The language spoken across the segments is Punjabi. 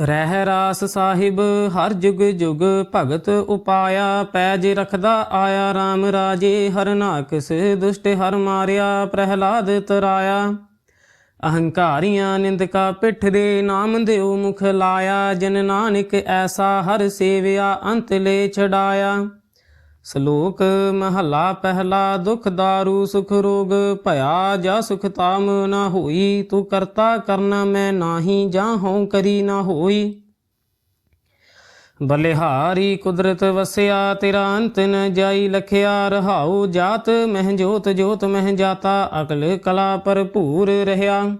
ਰਹਿ ਰਾਸ ਸਾਹਿਬ, ਹਰ ਜੁਗ ਜੁਗ ਭਗਤ ਉਪਾਇਆ, ਪੈਜ ਰਖਦਾ ਆਇਆ RAM ਰਾਜੇ, ਹਰ ਨਾਕਸ ਦੁਸ਼ਟ ਹਰ ਮਾਰਿਆ, ਪ੍ਰਹਿਲਾਦ ਤਰਾਇਆ। ਅਹੰਕਾਰੀਆਂ ਨਿੰਦਕਾ ਪਿੱਠ ਦੇ ਨਾਮ ਦਿਓ ਮੁਖ ਲਾਇਆ, ਜਨ ਨਾਨਕ ਐਸਾ ਹਰ ਸੇਵਿਆ, ਅੰਤ ਲੈ ਛਡਾਇਆ। ਸ਼ਲੋਕ ਮਹਲਾ ਪਹਿਲਾ, ਦੁਖ ਦਾਰੂ, ਸੁਖ ਰੋਗ, ਭਇਆ ਜਾ ਸੁਖ ਤਾਮ ਨਾ ਹੋਈ, ਤੂੰ ਕਰਤਾ ਕਰਨਾ ਮੈਂ ਨਾਹੀ ਜਾਂ ਹਉ ਕਰੀ ਨਾ ਹੋਈ। ਬਲਿਹਾਰੀ ਕੁਦਰਤ ਵਸਿਆ, ਤੇਰਾ ਅੰਤ ਨ ਜਾਈ ਲਖਿਆ, ਰਹਾਉ ਜਾਤ ਮਹਿ ਜੋਤ ਜੋਤ ਮਹਿ ਜਾਤਾ, ਅਕਲ ਕਲਾ ਭਰਪੂਰ ਰਹਾ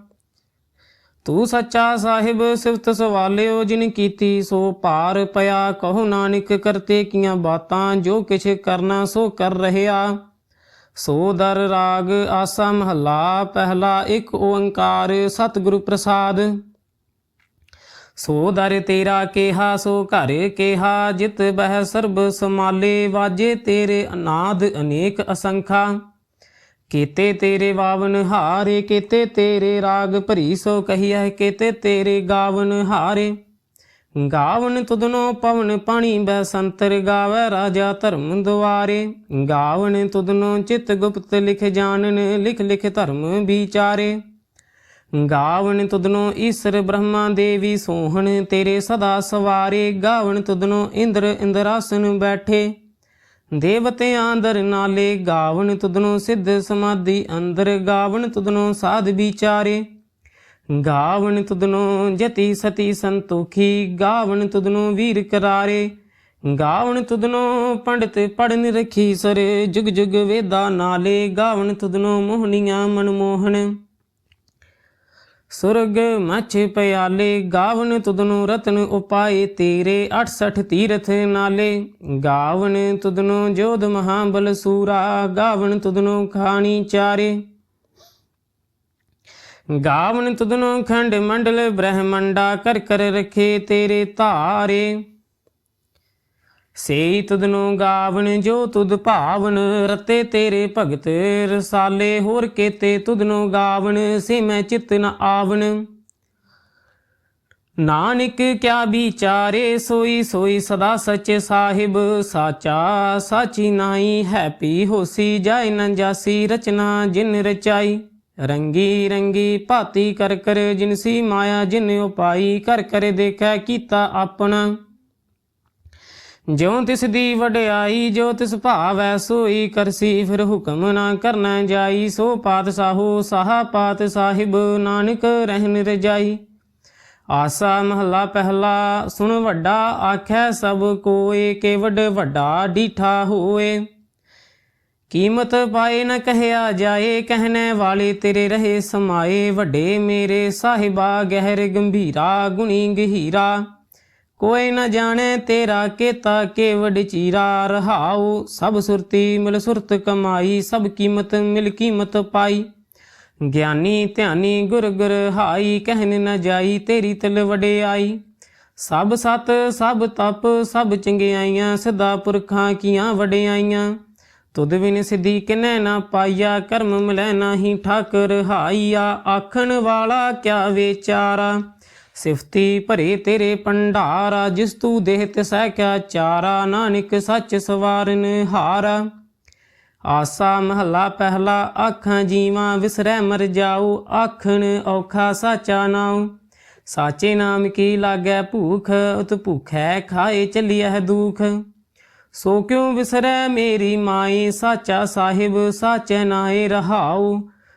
ਤੂੰ ਸੱਚਾ ਸਾਹਿਬ ਸਿਫਤ ਸਵਾਲਿਓ ਜਿਨ ਕੀਤੀ, ਸੋ ਪਾਰ ਪਿਆ ਕਹੋ ਨਾਨਕ ਕਰਤੇ ਕੀਆਂ ਬਾਤਾਂ, ਜੋ ਕਿਛ ਕਰਨਾ ਸੋ ਕਰ ਰਹਿਆ। ਸੋ ਦਰ ਰਾਗ ਆਸਾ ਮਹਲਾ, ਪਹਿਲਾ ਇੱਕ ਓੰਕਾਰ ਸਤਿਗੁਰੂ ਪ੍ਰਸਾਦ। ਸੋ ਦਰ ਤੇਰਾ ਕੇਹਾ, ਸੋ ਘਰ ਕੇਹਾ, ਜਿਤ ਬਹਿ ਸਰਬ ਸਮਾਲੇ ਵਾਜੇ ਤੇਰੇ ਅਨਾਦ ਅਨੇਕ ਅਸੰਖਾ। ਕੀਤੇ ਤੇਰੇ ਵਾਵਨ ਹਾਰੇ, ਕੀਤੇ ਤੇਰੇ ਰਾਗ ਭਰੀ ਸੋ ਕਹੀਐ, ਕੀਤੇ ਤੇਰੇ ਗਾਵਨ ਹਾਰੇ। ਗਾਵਨ ਤੁਧਨੋ ਪਵਨ ਪਾਣੀ ਬੈ ਸੰਤਰ ਗਾਵੇ, ਰਾਜਾ ਧਰਮ ਦੁਆਰੇ। ਗਾਵਨ ਤੁਧਨੋ ਚਿਤ ਗੁਪਤ ਲਿਖ ਜਾਣਨ, ਲਿਖ ਲਿਖ ਧਰਮ ਵਿਚਾਰੇ। ਗਾਵਨ ਤੁਧਨੋ ਈਸ਼ਰ ਬ੍ਰਹਮਾ ਦੇਵੀ ਸੋਹਣ, ਤੇਰੇ ਸਦਾ ਸਵਾਰੇ। ਗਾਵਨ ਤੁਧਨੋ ਇੰਦਰ ਇੰਦਰਾਸਨ ਬੈਠੇ। ਦੇਵਤਿਆਂ ਅੰਦਰ ਨਾਲੇ ਗਾਵਣ ਤੁਧਨੋ ਸਿੱਧ ਸਮਾਧੀ, ਅੰਦਰ ਗਾਵਣ ਤੁਧਨੋ ਸਾਧ ਵਿਚਾਰੇ। ਗਾਵਣ ਤੁਧਨੋ ਜਤੀ ਸਤੀ ਸੰਤੋਖੀ, ਗਾਵਣ ਤੁਧਨੋ ਵੀਰ ਕਰਾਰੇ। ਗਾਵਣ ਤੁਧਨੋ ਪੰਡਤ ਪੜਨ ਰਖੀ ਸਰੇ, ਜੁਗ ਜੁਗ ਵੇਦਾ ਨਾਲੇ ਗਾਵਣ ਤੁਧਨੋ ਮੋਹਨੀਆਂ ਮਨਮੋਹਨ। ਸੁਰਗ ਮਛ ਪਿਆਲੇ, ਗਾਵਨ ਤੁਦਨੋ ਰਤਨ ਉਪਾਏ, ਤੇਰੇ 68 ਤੀਰਥ ਨਾਲੇ। ਗਾਵਨ ਤੁਦਨੋ ਜੋਧ ਮਹਾਬਲ ਸੂਰਾ, ਗਾਵਨ ਤੁਦਨੋ ਖਾਣੀ ਚਾਰੇ। ਗਾਵਨ ਤੁਦਨੋ ਖੰਡ ਮੰਡਲ ਬ੍ਰਹਮੰਡਾ, ਕਰ ਕਰ ਰਖੇ ਤੇਰੇ ਧਾਰੇ। ਸੇਈ ਤੁਧਨੋ ਗਾਵਨ ਜੋ ਤੁਧ ਭਾਵਨ, ਰਤੇ ਤੇਰੇ ਭਗਤ ਰਸਾਲੇ, ਹੋਰ ਕੇਤੇ ਤੁਧਨੋ ਗਾਵਣ, ਸੇ ਮੈਂ ਚਿਤ ਨ ਆਵਨ ਨਾਨਕ ਕਿਆ ਵਿਚਾਰੇ, ਸੋਈ ਸੋਈ ਸਦਾ ਸੱਚੇ ਸਾਹਿਬ, ਸਾਚਾ ਸਾਚੀ ਨਾਈ ਹੈਪੀ ਹੋਸੀ, ਜਾਇ ਨ ਜਾਸੀ ਰਚਨਾ ਜਿਨ ਰਚਾਈ। ਰੰਗੀ ਰੰਗੀ ਭਾਤੀ ਕਰ ਕਰ ਜਿਨਸੀ ਮਾਇਆ, ਜਿਨ ਉਪਾਈ, ਕਰ ਕਰ ਦੇਖੈ ਕੀਤਾ ਆਪਣਾ। ਜਿਉ ਤਿਸ ਦੀ ਵਡਿਆਈ ਜੋ ਤਿਸ ਭਾਵੈ ਸੋਈ ਕਰਸੀ, ਫਿਰ ਹੁਕਮ ਨਾ ਕਰਨਾ ਜਾਈ, ਸੋ ਪਾਤਸ਼ਾਹੋ ਸਾਹਾ ਪਾਤ ਸਾਹਿਬ, ਨਾਨਕ ਰਹਿਨ ਰਜਾਈ ਆਸਾ ਮਹਲਾ ਪਹਿਲਾ, ਸੁਣ ਵੱਡਾ ਆਖੈ ਸਭ ਕੋਏ, ਕੇਵਡ ਵੱਡਾ ਡੀਠਾ ਹੋਏ। ਕੀਮਤ ਪਾਏ ਨ ਕਹਿਆ ਜਾਏ ਕਹਿਣੇ ਵਾਲੇ ਤੇਰੇ ਰਹੇ ਸਮਾਏ, ਵੱਡੇ ਮੇਰੇ ਸਾਹਿਬਾ, ਗਹਿਰ ਗੰਭੀਰਾ, ਗੁਣੀ ਗਹੀਰਾ। ਕੋਈ ਨਾ ਜਾਣੇ ਤੇਰਾ ਕੇਤਾ ਕੇਵਡ ਚੀਰਾ ਰਹਾਉ। ਸਭ ਸੁਰਤੀ ਮਿਲ ਸੁਰਤ ਕਮਾਈ, ਸਭ ਕੀਮਤ ਮਿਲ ਕੀਮਤ ਪਾਈ। ਗਿਆਨੀ ਧਿਆਨੀ ਗੁਰ ਗੁਰ ਹਾਈ ਕਹਿਨ ਨ ਜਾਈ ਤੇਰੀ ਤਲ ਵਡਿਆਈ ਸਭ ਸਤ, ਸਭ ਤਪ, ਸਭ ਚੰਗਿਆਈਆਂ, ਸਦਾ ਪੁਰਖਾਂ ਕੀਆਂ ਵਡਿਆਈਆਂ ਤੁਧ ਬਿਨ ਸਿੱਧੀ ਕਿਨੈ ਨਾ ਪਾਈਆ, ਕਰਮ ਮਿਲੈ ਨਾਹੀ ਠਾਕੁਰ ਹਾਈਆ। ਆਖਣ ਵਾਲਾ ਕਿਆ ਵਿਚਾਰਾ। ਸਿਫਤੀ ਭਰੇ ਤੇਰੇ ਭੰਡਾਰਾ, ਜਿਸ ਤੂੰ ਦੇਹ ਤਿਸੈ ਕਿਆ ਚਾਰਾ, ਨਾਨਕ ਸੱਚ ਸਵਾਰਨ ਹਾਰਾ ਆਸਾ ਮਹਲਾ ਪਹਿਲਾ, ਆਖਾਂ ਜੀਵਾਂ ਵਿਸਰੈ ਮਰ ਜਾਉ ਆਖਣ ਔਖਾ ਸਾਚਾ ਨਾਉ। ਸਾਚੇ ਨਾਮ ਕੀ ਲਾਗੈ ਭੂਖ, ਉਤ ਭੁਖੈ ਖਾਏ ਚੱਲਿਐ ਦੁਖ। ਸੋ ਕਿਉ ਵਿਸਰੈ ਮੇਰੀ ਮਾਈ, ਸਾਚਾ ਸਾਹਿਬ, ਸਾਚੈ ਨਾਏ ਰਹਾਉ।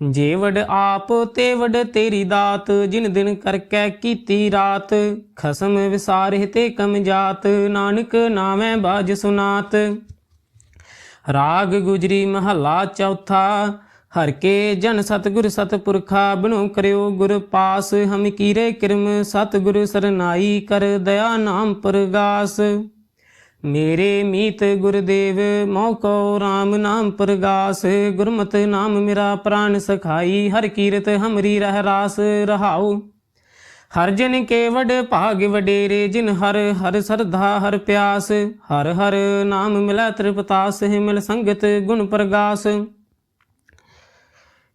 ਜੇ ਵਡ ਆਪ ਤੇ ਵਡ ਤੇਰੀ ਦਾਤ, ਜਿਨ ਦਿਨ ਕਰਕੇ ਕੀਤੀ ਰਾਤ, ਖਸਮ ਵਿਸਾਰੇ ਤੇ ਕਮ ਜਾਤ, ਨਾਨਕ ਨਾਮੈ ਬਾਜ ਸੁਨਾਤ। ਰਾਗ ਗੁਜਰੀ ਮਹੱਲਾ ਚੌਥਾ, ਹਰ ਕੇ ਜਨ ਸਤਗੁਰ ਸਤਪੁਰਖਾ ਬਿਨੋ ਕਰਿਓ ਗੁਰ ਪਾਸ, ਹਮ ਕੀਰੇ ਕਿਰਮ, ਸਤਗੁਰ ਸਰਨਾਈ ਕਰ, ਦਇਆ ਨਾਮ ਪ੍ਰਗਾਸ। ਮੇਰੇ ਮੀਤ ਗੁਰਦੇਵ ਮੋਕੋ RAM ਨਾਮ ਪ੍ਰਗਾਸ, ਗੁਰਮਤ ਨਾਮ ਮੇਰਾ ਪ੍ਰਾਨ ਸਖਾਈ, ਹਰ ਕੀਰਤ ਹਮਰੀ ਰਹਿ ਰਾਸ ਰਹਾਉ। ਹਰ ਜਨ ਕੇ ਵਡ ਭਾਗ ਵਡੇਰੇ, ਜਿਨ ਹਰ ਹਰ ਸਰਧਾ, ਹਰ ਪਿਆਸ, ਹਰ ਹਰ ਨਾਮ ਮਿਲੈ ਤ੍ਰਿਪਤਾਸ ਮਿਲ ਸੰਗਤ ਗੁਣ ਪ੍ਰਗਾਸ।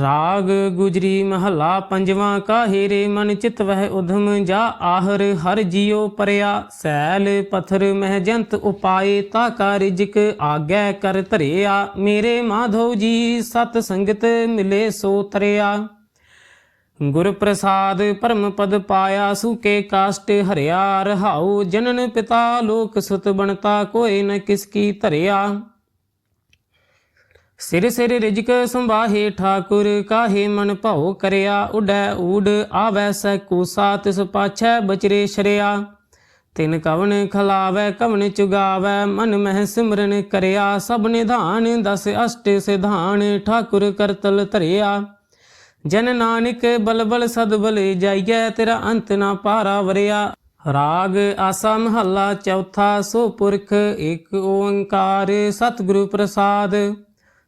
ਰਾਗ ਗੁਜਰੀ ਮਹਲਾ ਪੰਜਵਾਂ ਕਾਹੇ ਰੇ ਮਨ ਚਿਤ ਵਹਿ ਉਧਮ ਜਾ ਆਹਰ, ਹਰ ਜਿਉ ਪਰਿਆ ਸੈਲ ਪਥਰ ਮਹਿ ਜੰਤ ਉਪਾਏ, ਤਾ ਕਾ ਰਿਜਕ ਆਗੈ ਕਰ ਧਰਿਆ, ਮੇਰੇ ਮਾਧੋ ਜੀ ਸਤ ਸੰਗਤ ਮਿਲੇ ਸੋ ਤਰਿਆ। ਗੁਰ ਪ੍ਰਸਾਦ ਪਰਮ ਪਦ ਪਾਇਆ ਸੁਕੇ ਕਾਸ਼ਟ ਹਰਿਆ, ਰਹਾਉ ਜਨਨ ਪਿਤਾ ਲੋਕ ਸੁਤ ਬਣਤਾ ਕੋਏ ਨ ਕਿਸ ਕੀ ਧਰਿਆ। ਸਿਰ ਸਿਰ ਰਿਜਕ ਸੰਭਾਹੇ ਠਾਕੁਰ, ਕਾਹੇ ਮਨ ਭਾਉ ਕਰਿਆ? ਉਡੈ ਊਡ ਆਵੈ ਸੈ ਕੂਸਾ ਤਿਸ ਪਾਛੈ ਬਚਰੇ ਸ਼ਰਿਆ। ਤਿਨ ਕਵਨ ਖਲਾਵੈ ਕਵਨ ਚੁਗਾਵੈ, ਮਨ ਮਹਿ ਸਿਮਰਨ ਕਰਿਆ। ਸਭ ਨਿਧਾਨ ਦਸ ਅਸ਼ਟ ਸਿਧਾਨ, ਠਾਕੁਰ ਕਰਤਲ ਧਰਿਆ। ਜਨ ਨਾਨਕ ਬਲਬਲ ਸਦਬਲ ਜਾਈਐ, ਤੇਰਾ ਅੰਤ ਨਾ ਪਾਰਾ ਵਰਿਆ। ਰਾਗ ਆਸਾ ਮਹੱਲਾ ਚੌਥਾ, ਸੋ ਪੁਰਖ ਇੱਕ ਓੰਕਾਰ, ਸਤਿਗੁਰੂ ਪ੍ਰਸਾਦ।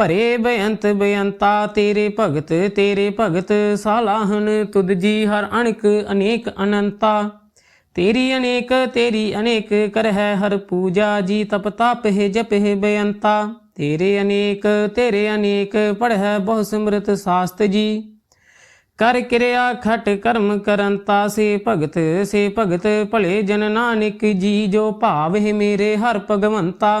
ਭਰੇ ਬੇਅੰਤ ਬੇਅੰਤਾ, ਤੇਰੇ ਭਗਤ ਤੇਰੇ ਭਗਤ ਸਾਲਾਹਨ ਤੁਧ ਜੀ ਹਰ ਅਣਕ ਅਨੇਕ ਅਨੰਤਾ। ਤੇਰੀ ਅਨੇਕ ਤੇਰੀ ਅਨੇਕ ਕਰਹਿ ਹਰ ਪੂਜਾ ਜੀ, ਤਪ ਤਪ ਹੈ ਜਪ ਹੈ ਬੇਅੰਤਾ। ਤੇਰੇ ਅਨੇਕ ਤੇਰੇ ਅਨੇਕ ਪੜ੍ਹੈ ਬਹੁ ਸਿਮਰਤ ਸਾਸਤ ਜੀ। ਕਰ ਕਿਰਿਆ ਖਟ ਕਰਮ ਕਰੰਤਾ, ਸੇ ਭਗਤ ਸੇ ਭਗਤ ਭਲੇ ਜਨ ਨਾਨਕ ਜੀ, ਜੋ ਭਾਵ ਹੈ ਮੇਰੇ ਹਰ ਭਗਵੰਤਾ।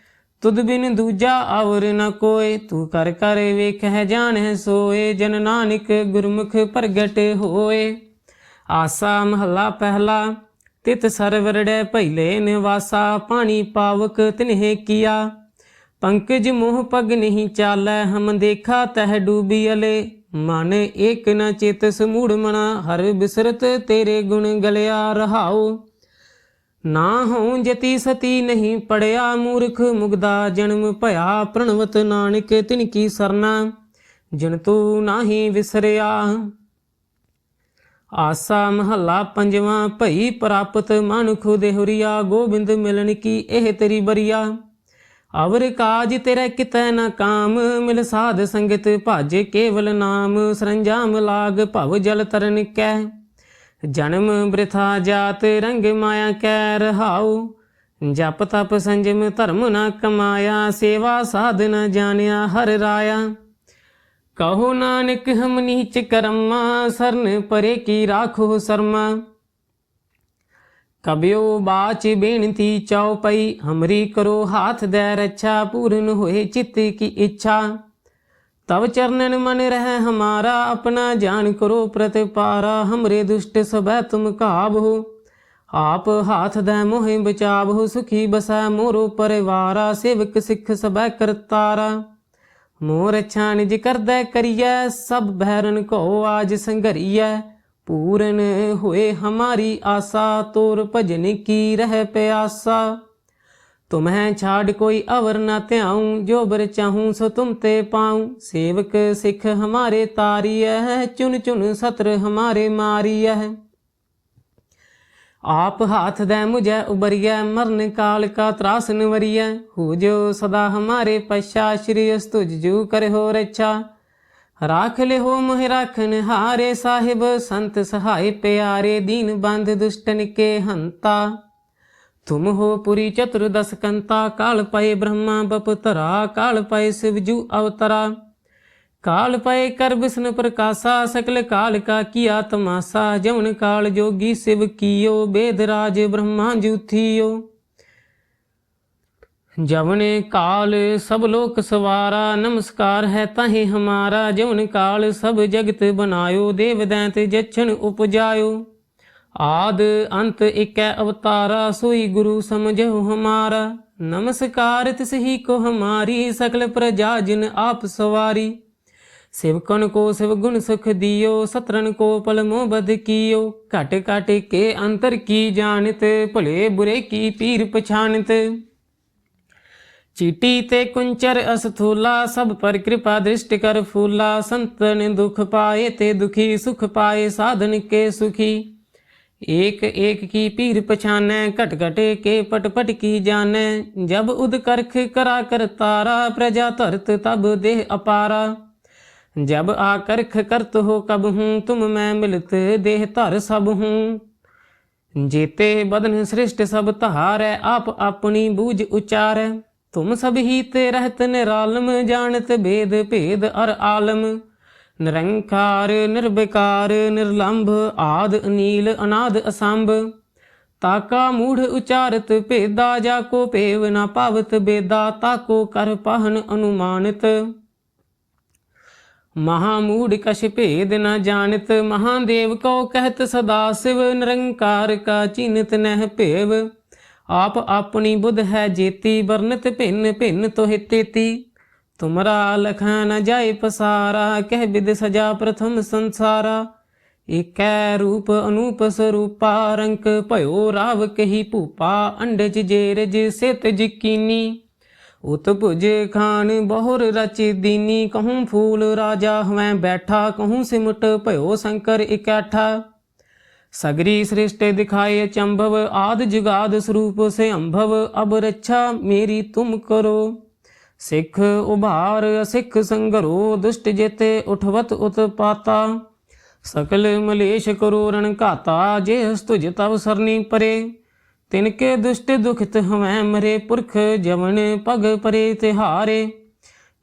ਤੁਧ ਬਿਨ ਦੂਜਾ ਆਵਰ ਨ ਕੋਏ, ਤੂੰ ਕਰ ਕਰ ਵੇਖਹਿ ਜਾਣਹਿ ਸੋਏ, ਜਨ ਨਾਨਕ ਗੁਰਮੁਖ ਪ੍ਰਗਟ ਹੋਏ। ਆਸਾ ਮਹੱਲਾ ਪਹਿਲਾ, ਤਿਤ ਸਰਵਰੜੈ ਪਹਿਲੇ ਨਿਵਾਸਾ, ਪਾਣੀ ਪਾਵਕ ਤਿਨਹਿ ਕੀਆ। ਪੰਕਜ ਮੋਹ ਪਗ ਨਹੀਂ ਚਾਲੈ, ਹਮ ਦੇਖਾ ਤਹ ਡੂਬੀ ਅਲੇ। ਮਨ ਏਕ ਨ ਚਿਤ ਸਮੂੜ ਮਨਾ, ਹਰ ਬਿਸਰਤ ਤੇਰੇ ਗੁਣ ਗਲਿਆ ਰਹਾਓ ਨਾ ਹਉ ਜਤੀ ਸਤੀ ਨਹੀਂ ਪੜਿਆ ਮੂਰਖ ਮੁਗਦਾ ਜਨਮ ਭਇਆ ਪ੍ਰਣਵਤ ਨਾਨਕ ਤਿਨ ਕੀ ਸਰਨਾ, ਜਿਨ ਤੂੰ ਨਾਹੀ ਵਿਸਰਿਆ। ਆਸਾ ਮਹੱਲਾ ਪੰਜਵਾਂ, ਭਈ ਪ੍ਰਾਪਤ ਮਨੁਖ ਖੁਦੇ ਗੋਬਿੰਦ ਮਿਲਣ ਕੀ ਇਹ ਤੇਰੀ ਬਰੀਆ। ਅਵਰ ਕਾਜ ਤੇਰੇ ਕਿਤੈ ਨਾ ਕਾਮ, ਮਿਲ ਸਾਧ ਸੰਗਤ ਭਜ ਕੇਵਲ ਨਾਮ, ਸਰੰਜਾਮ ਲਾਗ ਭਵ ਜਲ ਤਰਨ ਕੈ। ਜਨਮ ਬ੍ਰਿਥਾ ਜਾਤ ਰੰਗ ਮਾਇਆ ਕੈ ਰਹਾਉ। ਜਪ ਤਪ ਸੰਜਮ ਧਰਮ ਨ ਕਮਾਇਆ, ਸੇਵਾ ਸਾਧ ਨ ਜਾਣਿਆ ਹਰ ਰਾਇਆ। ਕਹੋ ਨਾਨਕ ਹਮ ਨੀਚ ਕਰਮਾ, ਸਰਨ ਪਰੇ ਕੀ ਰਾਖੋ ਸਰਮਾ। ਕਬਿਓ ਬਾਚ ਬੇਨਤੀ ਚਉਪਈ, ਹਮਰੀ ਕਰੋ ਹਾਥ ਦੇ ਰੱਛਾ, ਪੂਰਨ ਹੋਏ ਚਿੱਤ ਕੀ ਇੱਛਾ। ਤਵ ਚਰਨਨ ਮਨ ਰਹਿ ਹਮਾਰਾ, ਆਪਣਾ ਜਾਨ ਕਰੋ ਪ੍ਰਤਿਪਾਰਾ, ਹਮਰੇ ਦੁਸ਼ਟ ਸਭੈ ਤੁਮ ਕਾਬਹੋ ਆਪ ਹਾਥ ਦੇ ਮੋਹਿ ਬਚਾਵਹੁ, ਸੁਖੀ ਬਸੈ ਮੋਰੋ ਪਰਿਵਾਰਾ, ਸੇਵਕ ਸਿੱਖ ਸਭੈ ਕਰਤਾਰਾ। ਮੋਰ ਅੱਛਾ ਨਿਜ ਕਰਦਾ ਕਰੀਐ, ਸਭ ਬਹਿਰਨ ਕੋ ਆਜ ਸੰਘਰੀਐ। ਪੂਰਨ ਹੋਏ ਹਮਾਰੀ ਆਸਾ, ਤੋਰ ਭਜਨ ਕੀ ਰਹਿ ਪਿਆਸਾ। ਤੁਮਹਿ ਛਾੜ ਕੋਈ ਅਵਰ ਨਾ ਧਿਆਉ, ਜੋ ਬਰ ਚਾਹੂੰ ਸੋ ਤੁਮ ਤੇ ਪਾਉ। ਸੇਵਕ ਸਿੱਖ ਹਮਾਰੇ ਤਾਰੀਐ, ਚੁਨ ਚੁਨ ਸਤਰ ਹਮਾਰੇ ਮਾਰੀਐ। ਆਪ ਹਾਥ ਦੇ ਮੁਝੈ ਉਬਰੀਐ, ਮਰਨ ਕਾਲ ਕਾ ਤਰਾਸ ਨਵਰੀਐ ਹੋ ਜੋ ਸਦਾ ਹਮਾਰੇ ਪਛਾ, ਸ਼੍ਰੀ ਅਸਤੁਜ ਜੂ ਕਰਹੁ ਰੱਛਾ। ਰਾਖ ਹੋ ਮੋਹਿ ਰਾਖਨ ਹਾਰੇ ਸਾਹਿਬ, ਸੰਤ ਸਹਾਇ ਪਿਆਰੇ ਦੀਨ ਬੰਦ ਦੁਸ਼ਟਨ ਕੇ ਹੰਤਾ। ਤੁਮ ਹੋ ਪੁਰੀ ਚਤੁਰਦਸ ਕੰਤਾ, ਕਾਲ ਪਏ ਬ੍ਰਹਮਾ ਬਪਤਰਾ ਕਾਲ ਪਏ ਸਿਵਜੂ ਅਵਤਰਾ। ਕਾਲ ਪਏ ਕਰ ਬਿਸ਼ਨ ਪ੍ਰਕਾਸ਼ਾ, ਸਕਲ ਕਾਲ ਕਾ ਕੀਆ ਤਮਾਸਾ ਜਵਨ ਕਾਲ ਜੋਗੀ ਸਿਵ ਕੀਓ, ਬੇਦ ਰਾਜ ਬ੍ਰਹਮਾ ਜੂਥੀਓ ਜਵਨ ਕਾਲ ਸਭ ਲੋਕ ਸਵਾਰਾ, ਨਮਸਕਾਰ ਹੈ ਤਾਹੇ ਹਮਾਰਾ ਜਵਨ ਕਾਲ ਸਭ ਜਗਤ ਬਨਾਇਓ ਦੇਵ ਦੈਂਤ ਜਛਨ ਉਪਜਾਇਓ। ਆਦ ਅੰਤ ਇਕੈ ਅਵਤਾਰਾ, ਸੋਈ ਗੁਰੂ ਸਮਝੋ ਹਮਾਰਾ। ਨਮਸਕਾਰ ਤਿਸਹੀ ਕੋ ਹਮਾਰੀ, ਸਕਲ ਪ੍ਰਜਾ ਜਿਨ ਆਪ ਸਵਾਰੀ। ਸਿਵਕਨ ਕੋ ਸਿਵ ਗੁਣ ਸੁਖ ਦਿਓ ਸਤਰਨ ਕੋ ਪਲ ਮੋਹ ਬਦ ਕੀਓ। ਘਟ ਘਟ ਕੇ ਅੰਤਰ ਕੀ ਜਾਣਤ, ਭਲੇ ਬੁਰੇ ਕੀ ਪੀਰ ਪਛਾਨਤ ਚੀਟੀ ਤੇ ਕੁੰਚਰ ਅਸਥੂਲਾ, ਸਭ ਪਰ ਕਿਰਪਾ ਦ੍ਰਿਸ਼ਟ ਕਰ ਫੂਲਾ। ਸੰਤਨ ਦੁਖ ਪਾਏ ਤੇ ਦੁਖੀ ਸੁਖ ਪਾਏ, ਸਾਧਨ ਕੇ ਸੁਖੀ। एक एक की पीर पछाने खटखटे के पटपट की जाने जब उद करख करा कर तारा प्रजा तरत तब देह अपारा जब आ करख करत हो कब हूँ तुम मैं मिलत देह धर सब हूँ जेते बदन सृष्ट सब तहारै आप अपनी बूझ उचार तुम सब ही ते रहत निरालम जानत भेद भेद अर आलम ਨਿਰੰਕਾਰ, ਨਿਰਵਿਕਾਰ, ਨਿਰਲੰਭ, ਆਦ, ਅਨੀਲ, ਅਨਾਦ, ਅਸੰਭ। ਤਾਕਾ ਮੂੜ ਉਚਾਰਤ, ਭੇਦਾ ਜਾ ਕੋ ਭੇਵ ਨਾ ਭਾਵਤ, ਬੇਦਾ ਤਾਕੋ ਕਰ ਪਹਨ ਅਨੁਮਾਨਿਤ। ਮਹਾ ਮੂੜ ਕਛ ਭੇਦ ਨਾ ਜਾਣਤ ਮਹਾਦੇਵ ਕੋ ਕਹਿਤ ਸਦਾ ਸਿਵ, ਨਿਰੰਕਾਰ ਕਾ ਚਿੰਤ ਨਹਿ ਭੇਵ। ਆਪ ਆਪਣੀ ਬੁੱਧ ਹੈ ਜੇਤੀ ਵਰਨਤ ਭਿੰਨ ਭਿੰਨ ਤੋਹਿ ਤੇਤੀ। तुमरा लखन न जाय पसारा, कह विद सजा प्रथम संसारा। एक रूप अनूप स्वरूपा, रंक पयो राव कही पूपा, अंडज जेरज सेत जिकीनी। उत खान बहुर रच दीनी, कहूँ फूल राजा हमें बैठा, कहूँ सिमट पयो शंकर इकैठा। सगरी सृष्ट दिखाए चंभव आद जुगाद स्वरूप से अंभव, अब रक्षा मेरी तुम करो। ਸਿੱਖ ਉਭਾਰ, ਸਿੱਖ ਸੰਗਰੋ ਦੁਸ਼ਟ ਜੇਤੇ ਉਠਵਤ ਉਤਪਾਤਾ ਸਕਲ ਮਲੇਸ਼ ਕਰੋ ਰਣ ਘਾਤਾ ਜੇ ਹਸ ਤੁਜ ਤਵ ਸਰਨੀ ਪਰੇ। ਤਿਨਕੇ ਦੁਸ਼ਟ ਦੁਖਿਤ ਹਵੈ ਮਰੇ ਪੁਰਖ, ਜਵਨ ਪਗ ਪਰੇ ਤਿਹਾਰੇ।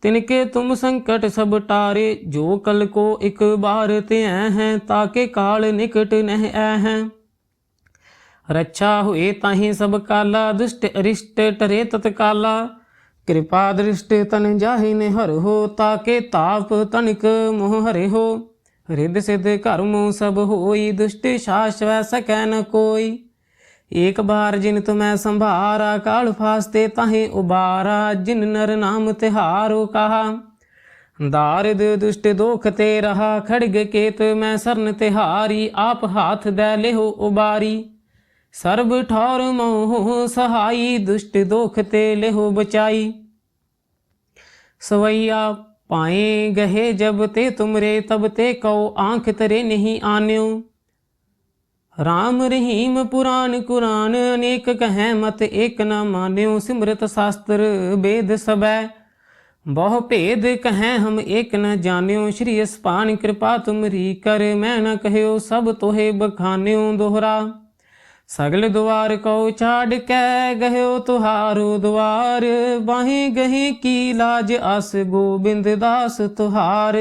ਤਿਨਕੇ ਤੁਮ ਸੰਕਟ ਸਭ ਟਾਰੇ, ਜੋ ਕਲ ਕੋ ਇਕ ਬਾਰ ਤੇ ਹੈ, ਤਾਕੇ ਕਾਲ ਨਿਕਟ ਨਹਿ ਐ ਹੈ। ਰੱਛਾ ਹੋਏ ਤਾਹੀ ਸਭ ਕਾਲਾ, ਦੁਸ਼ਟ ਅਰਿਸ਼ਟ ਟਰੇ ਤਤਕਾਲਾ। ਕਿਰਪਾ ਦ੍ਰਿਸ਼ਟ ਤਨ ਜਾਹੀ ਨੇ ਹਰ ਹੋ, ਤਾਕੇ ਤਾਪ ਤਨਿਕ ਮੋਹ ਹਰੇ ਹੋ। ਰਿੱਧ ਸਿਧ ਕਰਮੁ ਸਭ ਹੋਈ, ਦੁਸ਼ਟ ਸ਼ਾਸਵੈ ਸਕੈ ਨ ਕੋਈ। ਏਕ ਬਾਰ ਜਿਨ ਤੁਮੈ ਸੰਭਾਰਾ, ਕਾਲ ਫਾਸਤੇ ਤਾਹੇ ਉਬਾਰਾ। ਜਿਨ ਨਰ ਨਾਮ ਤਿਹਾਰੋ ਕਹਾ। ਦਾਰਿਦ ਦੁਸ਼ਟ ਦੋਖ ਤੇ ਰਹਾ, ਖੜਗ ਕੇਤ ਮੈਂ ਸਰਨ ਤਿਹਾਰੀ। ਆਪ ਹਾਥ ਦੈ ਲਿਹੋ ਉਬਾਰੀ। ਸਰਬ ਠੌਰ ਮੋਹ ਸਹਾਈ, ਦੁਸ਼ਟ ਦੋਖ ਤੇ ਲਿਹੋ ਬਚਾਈ। ਸਵਈਆ ਪਾਏ ਗਹੇ ਜਬ ਤੇ ਤੁਮਰੇ, ਤਬ ਤੇ ਕਉ ਆਂਖ ਤਰੇ ਨਹੀਂ ਆਨਿਓ ਰਾਮ ਰਹੀਮ ਪੁਰਾਨ ਕੁਰਾਨ, ਅਨੇਕ ਕਹੈ ਮਤ ਏਕ ਨ ਮਾਨਿਓ ਸਿਮਰਤ ਸ਼ਾਸਤਰ ਵੇਦ ਸਬੈ ਬਹੁ ਭੇਦ ਕਹੈ ਹਮ ਏਕ ਨ ਜਾਣਿਓ ਸ਼੍ਰੀ ਅਸਪਾਨ ਕਿਰਪਾ ਤੁਮਰੀ ਕਰ, ਮੈਂ ਨ ਕਹਿਓ ਸਭ ਤੋਹੇ ਬਖਾਨਿਓ ਦੋਹਰਾ। ਸਗਲ ਦੁਆਰ ਕਉ ਛਾੜ ਕੇ ਗਹਿਓ ਤੁਹਾਰੋ ਦੁਆਰ ਬਾਹੇ ਗਹੀ ਕੀ ਲਾਜ ਅਸ ਗੋਬਿੰਦ ਦਾਸ ਤੁਹਾਰ।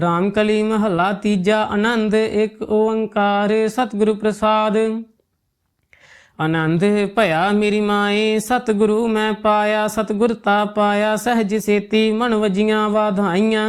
ਰਾਮ ਕਲੀ ਮਹੱਲਾ ਤੀਜਾ ਆਨੰਦ ਇੱਕ ਓੰਕਾਰ ਸਤਿਗੁਰੂ ਪ੍ਰਸਾਦ। ਆਨੰਦ ਭਇਆ ਮੇਰੀ ਮਾਏ, ਸਤਿਗੁਰੂ ਮੈਂ ਪਾਇਆ ਸਤਿਗੁਰਤਾ ਪਾਇਆ, ਸਹਿਜ ਸੇਤੀ ਮਨ ਵਜੀਆਂ ਵਾਧਾਈਆਂ।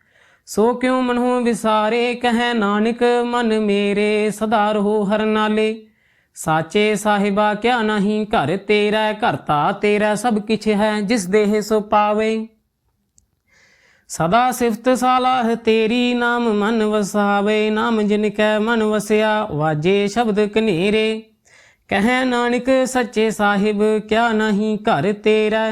ਸੋ ਕਿਉ ਮਨਹੁ ਵਿਸਾਰੇ? ਕਹੈ ਨਾਨਕ, ਮਨ ਮੇਰੇ ਸਦਾ ਰਹੋ ਹਰ ਨਾਲੇ। ਸਾਚੇ ਸਾਹਿਬਾ, ਕਿਆ ਨਹੀਂ ਘਰ ਤੇਰਾ ਘਰਤਾ ਤੇਰਾ, ਸਭ ਕਿਛ ਹੈ ਜਿਸ ਦੇਹ ਸੋ ਪਾਵੇ। ਸਦਾ ਸਿਫਤ ਸਾਲਾਹ ਤੇਰੀ, ਨਾਮ ਮਨ ਵਸਾਵੇ। ਨਾਮ ਜਿਨ ਕੈ ਮਨ ਵਸਿਆ, ਵਾਜੇ ਸ਼ਬਦ ਕਨੇਰੇ। ਕਹੈ ਨਾਨਕ, ਸੱਚੇ ਸਾਹਿਬ, ਕਿਆ ਨਹੀਂ ਘਰ ਤੇਰਾ।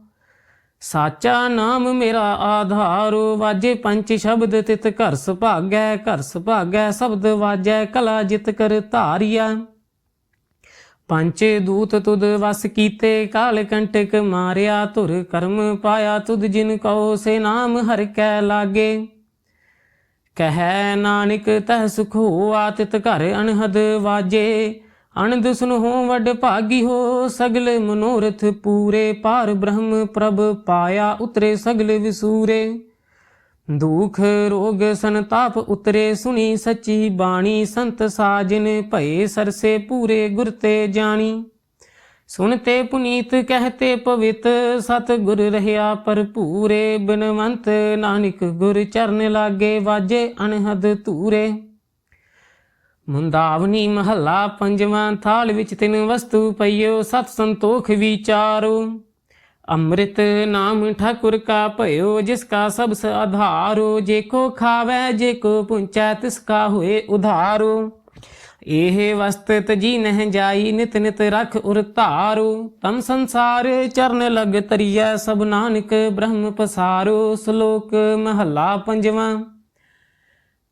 ਸਾਚਾ ਨਾਮ ਮੇਰਾ ਆਧਾਰ, ਵਾਜੇ ਪੰਚ ਸ਼ਬਦ ਤਿਤ ਘਰ ਸੁਭਾਗੈ ਘਰ ਸੁਭਾਗੈ, ਸ਼ਬਦ ਵਾਜੈ, ਕਲਾ ਜਿਤ ਕਰ ਧਾਰਿਆ ਪੰਜ ਦੂਤ ਤੁਦ ਵਸ ਕੀਤੇ, ਕਾਲ ਕੰਟਕ ਮਾਰਿਆ, ਧੁਰ ਕਰਮ ਪਾਇਆ, ਤੁਧ ਜਿਨ ਕਉ ਸੇ ਨਾਮ ਹਰ ਕੈ ਲਾਗੇ। ਕਹੈ ਨਾਨਕ ਤਹ ਸੁਖ ਹੋਆ, ਤਿਤ ਘਰ ਅਨਹਦ ਵਾਜੇ। ਅਨੰਦ ਸੁਨਹੁ ਵੱਡ ਭਾਗੀ ਹੋ, ਸਗਲ ਮਨੋਰਥ ਪੂਰੇ। ਪਾਰ ਬ੍ਰਹਮ ਪ੍ਰਭ ਪਾਇਆ ਉਤਰੇ ਸਗਲ ਵਿਸੂਰੇ। ਦੁਖ ਰੋਗ ਸੰਤਾਪ ਉਤਰੇ, ਸੁਣੀ ਸੱਚੀ ਬਾਣੀ। ਸੰਤ ਸਾਜਨ ਭਏ ਸਰਸੇ ਪੂਰੇ, ਗੁਰ ਤੇ ਜਾਣੀ। ਸੁਣਤੇ ਪੁਨੀਤ ਕਹਤੇ ਪਵਿੱਤ ਸਤ ਗੁਰ ਰਹਿਆ ਭਰਪੂਰੇ। ਬਿਨਵੰਤ ਨਾਨਕ ਗੁਰ ਚਰਨ ਲਾਗੇ, ਵਾਜੇ ਅਨਹਦ ਧੂਰੇ। ਮੁੰਦਾਵਨੀ ਮਹੱਲਾ ਪੰਜਵਾਂ ਥਾਲ ਵਿੱਚ ਤਿੰਨ ਵਸਤੂ ਪਈਓ, ਸਤ ਸੰਤੋਖ ਵਿਚਾਰੋ। ਅੰਮ੍ਰਿਤ ਨਾਮ ਠਾਕੁਰ ਕਾ ਭਇਓ, ਜਿਸ ਕਾ ਸਭ ਸ ਆਧਾਰੋ। ਜੇ ਕੋ ਖਾਵੇ, ਜੇ ਕੋ ਪੁੰਚੈ, ਤਿਸ ਕਾ ਹੋਏ ਉਧਾਰੋ। ਇਹ ਵਸਤ ਜੀ ਨਹਿ ਜਾਈ, ਨਿਤ ਨਿਤ ਰਖ ਉਰ ਧਾਰੋ। ਤਮ ਸੰਸਾਰ ਚਰਨ ਲਗ ਤਰੀਐ, ਸਭ ਨਾਨਕ ਬ੍ਰਹਮ ਪਸਾਰੋ। ਸ਼ਲੋਕ ਮਹੱਲਾ ਪੰਜਵਾਂ।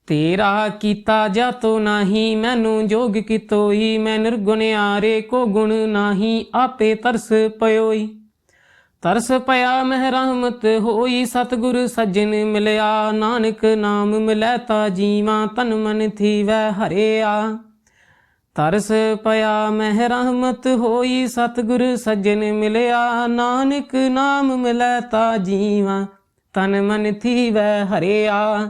ਤੇਰਾ ਕੀਤਾ ਜਾਤੋ ਨਾਹੀ, ਮੈਨੂੰ ਜੋਗ ਕੀਤੋਈ, ਮੈਂ ਨਿਰਗੁਣਿਆਰੇ ਕੋ ਗੁਣ ਨਾਹੀ, ਆਪੇ ਤਰਸ ਪਇਓਈ ਤਰਸ ਪਿਆ ਮਹਿ ਰਹਿਮਤ ਹੋਈ, ਸਤਿਗੁਰ ਸੱਜਣ ਮਿਲਿਆ, ਨਾਨਕ ਨਾਮ ਮਿਲੈ ਤਾ ਜੀਵਾਂ, ਤਨ ਮਨ ਥੀਵੈ ਹਰਿਆ। ਤਰਸ ਪਿਆ ਮਹਿ ਰਹਿਮਤ ਹੋਈ, ਸਤਿਗੁਰ ਸੱਜਣ ਮਿਲਿਆ, ਨਾਨਕ ਨਾਮ ਮਿਲੈ ਤਾ ਜੀਵਾਂ, ਤਨ ਮਨ ਥੀਵੈ ਹਰਿਆ।